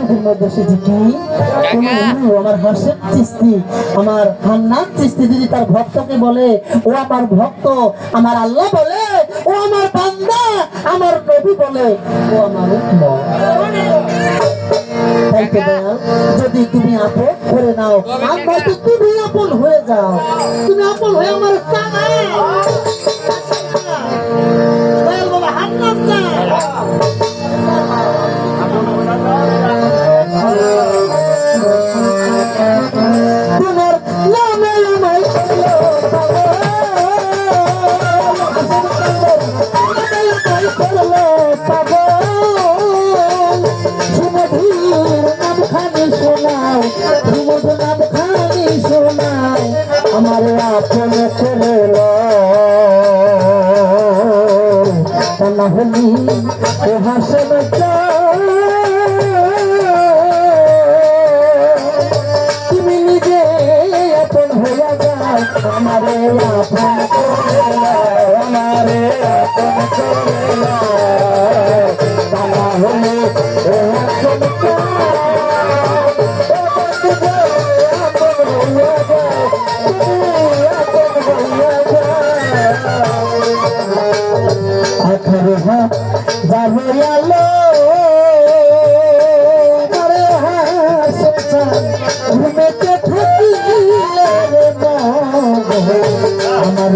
বৈষ্ণবী মধ্যে এসেছে কি আমার হাসের চিস্তি আমার হান্নান চিস্তি যদি তার ভক্তকে বলে ও আমার ভক্ত আমার আল্লাহ বলে ও আমার বান্দা আমার নবী বলে ও আমার যদি তুমি আপন করে নাও তুমি আপন হয়ে যাও তুমি আপন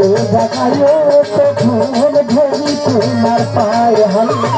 আমার জাগায় তখন ঘড়ি তোমার পায়ে হালকা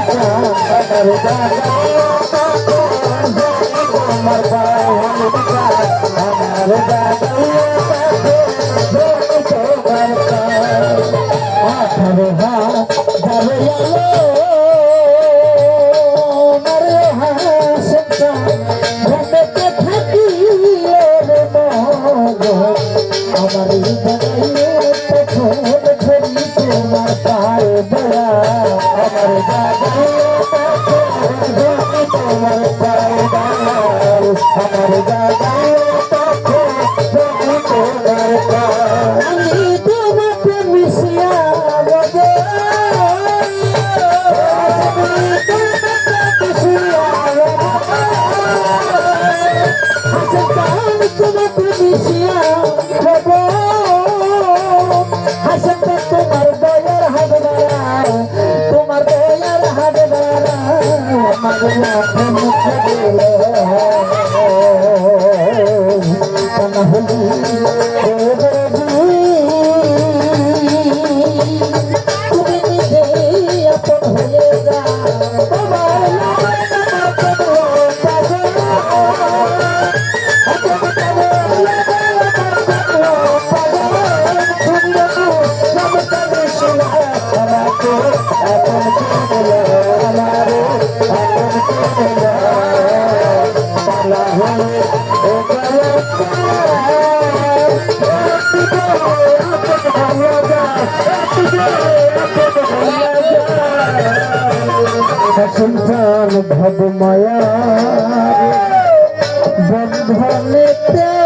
আমার সন্তান ভব মায়া বন্ধনেতে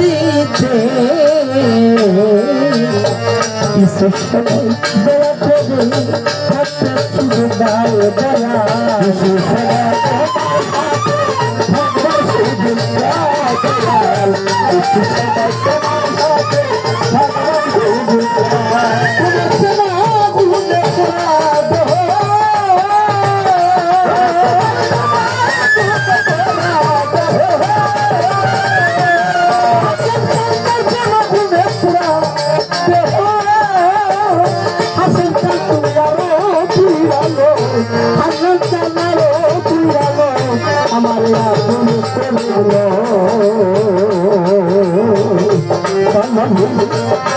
পিছে কিছু সময় দয়া করে একটা শুধু দাও দয়া। কিছু সময় কিছু সময়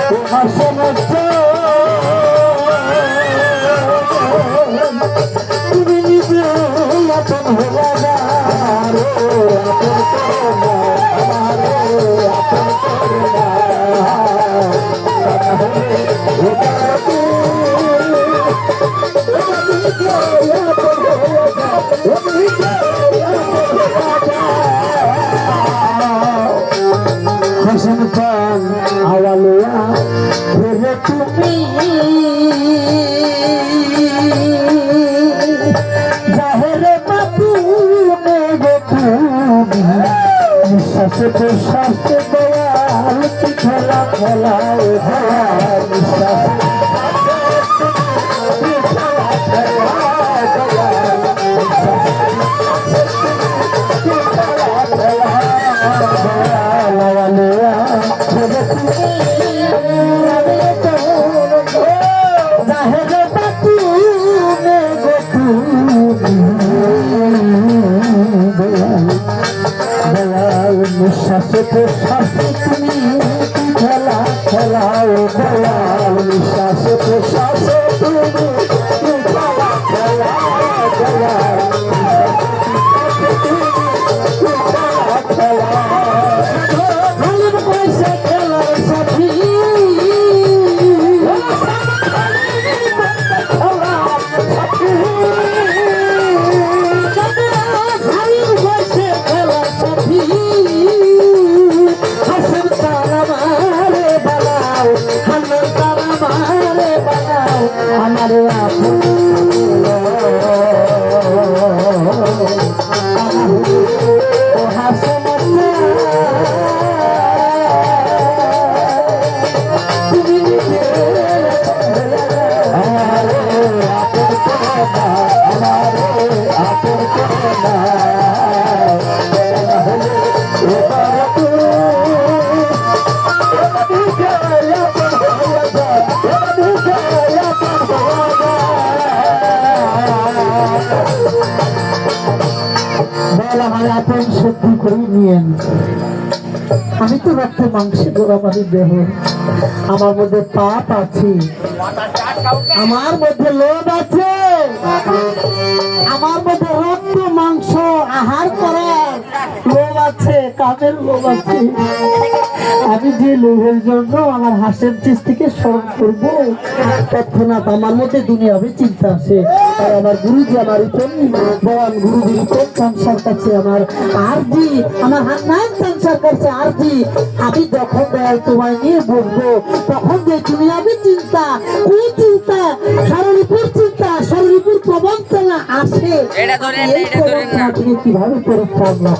তোমার সমস্ত নিঃশ্বাসে প্রশ্বাসে দয়াল কি খেলা খেলা ও দয়াল নিঃশ্বাসে শ্বাসে প্রশ্বাসে তুমি খেলা খেলাও দয়াল নিঃশ্বাসে প্রশ্বাসে। বল করে আমি তো রক্ত মাংসে গোড়াবাড়ির দেহ। আমার মধ্যে পাপ আছে। আমার মধ্যে লোভ আছে। আমার মধ্যে রক্ত, মাংস আহার করার লোভ আছে কাদের লোভ আছে। আমি যে লোভের জন্য আমার হাসের চিজ থেকে স্মরণ করব তৎক্ষণাৎ আমার মধ্যে দুনিয়াবে চিন্তা আসে। আর আমার গুরুজি আমার বয়ান গুরুজি ইতন সংসার কাছে আমার আরজি আমার হান্নান সংসার কাছে আরজি। আমি যখন দয়াল তোমায় নিয়ে বসবো তখন যে দুনিয়াবে চিন্তা কোন চিন্তা স্বরূপুর চিন্তা স্বরূপুর প্রবঞ্চনা আসে। কীভাবে পরিত্রাণ লাভ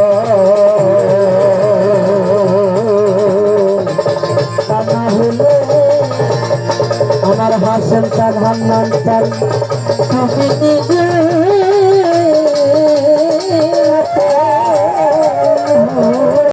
আমার